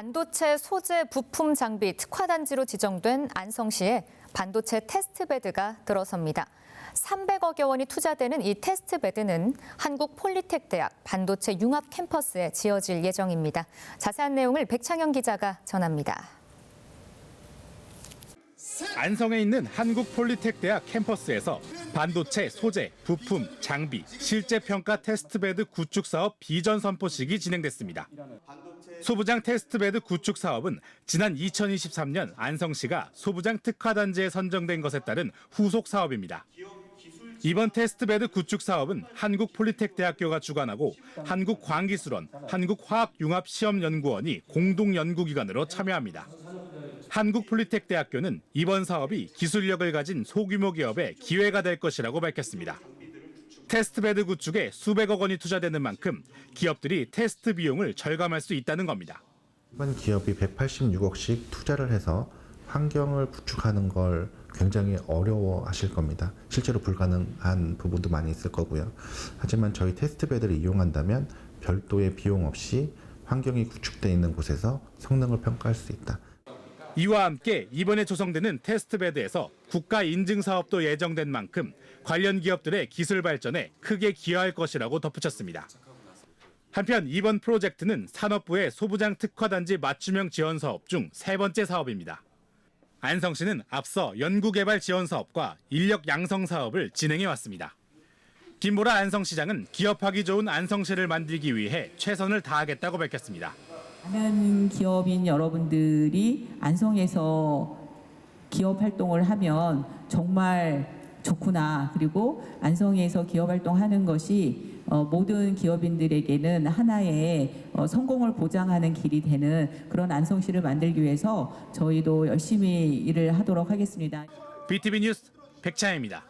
반도체 소재 부품 장비 특화단지로 지정된 안성시에 반도체 테스트베드가 들어섭니다. 300억여 원이 투자되는 이 테스트베드는 한국 폴리텍 대학 반도체 융합 캠퍼스에 지어질 예정입니다. 자세한 내용을 백창현 기자가 전합니다. 안성에 있는 한국폴리텍 대학 캠퍼스에서 반도체 소재, 부품, 장비, 실제 평가 테스트베드 구축 사업 비전 선포식이 진행됐습니다. 소부장 테스트베드 구축 사업은 지난 2023년 안성시가 소부장 특화단지에 선정된 것에 따른 후속 사업입니다. 이번 테스트베드 구축 사업은 한국폴리텍대학교가 주관하고 한국광기술원, 한국화학융합시험연구원이 공동 연구기관으로 참여합니다. 한국폴리텍대학교는 이번 사업이 기술력을 가진 소규모 기업의 기회가 될 것이라고 밝혔습니다. 테스트베드 구축에 수백억 원이 투자되는 만큼 기업들이 테스트 비용을 절감할 수 있다는 겁니다. 일반 기업이 186억씩 투자를 해서 환경을 구축하는 걸 굉장히 어려워하실 겁니다. 실제로 불가능한 부분도 많이 있을 거고요. 하지만 저희 테스트베드를 이용한다면 별도의 비용 없이 환경이 구축되어 있는 곳에서 성능을 평가할 수 있다. 이와 함께 이번에 조성되는 테스트베드에서 국가 인증 사업도 예정된 만큼 관련 기업들의 기술 발전에 크게 기여할 것이라고 덧붙였습니다. 한편 이번 프로젝트는 산업부의 소부장 특화단지 맞춤형 지원 사업 중 세 번째 사업입니다. 안성시는 앞서 연구개발 지원 사업과 인력 양성 사업을 진행해 왔습니다. 김보라 안성시장은 기업하기 좋은 안성시를 만들기 위해 최선을 다하겠다고 밝혔습니다. 많은 기업인 여러분들이 안성에서 기업 활동을 하면 정말 좋구나. 그리고 안성에서 기업 활동하는 것이 어, 모든 기업인들에게는 하나의 어, 성공을 보장하는 길이 되는 그런 안성시를 만들기 위해서 저희도 열심히 일을 하도록 하겠습니다. BTV 뉴스 백차입니다.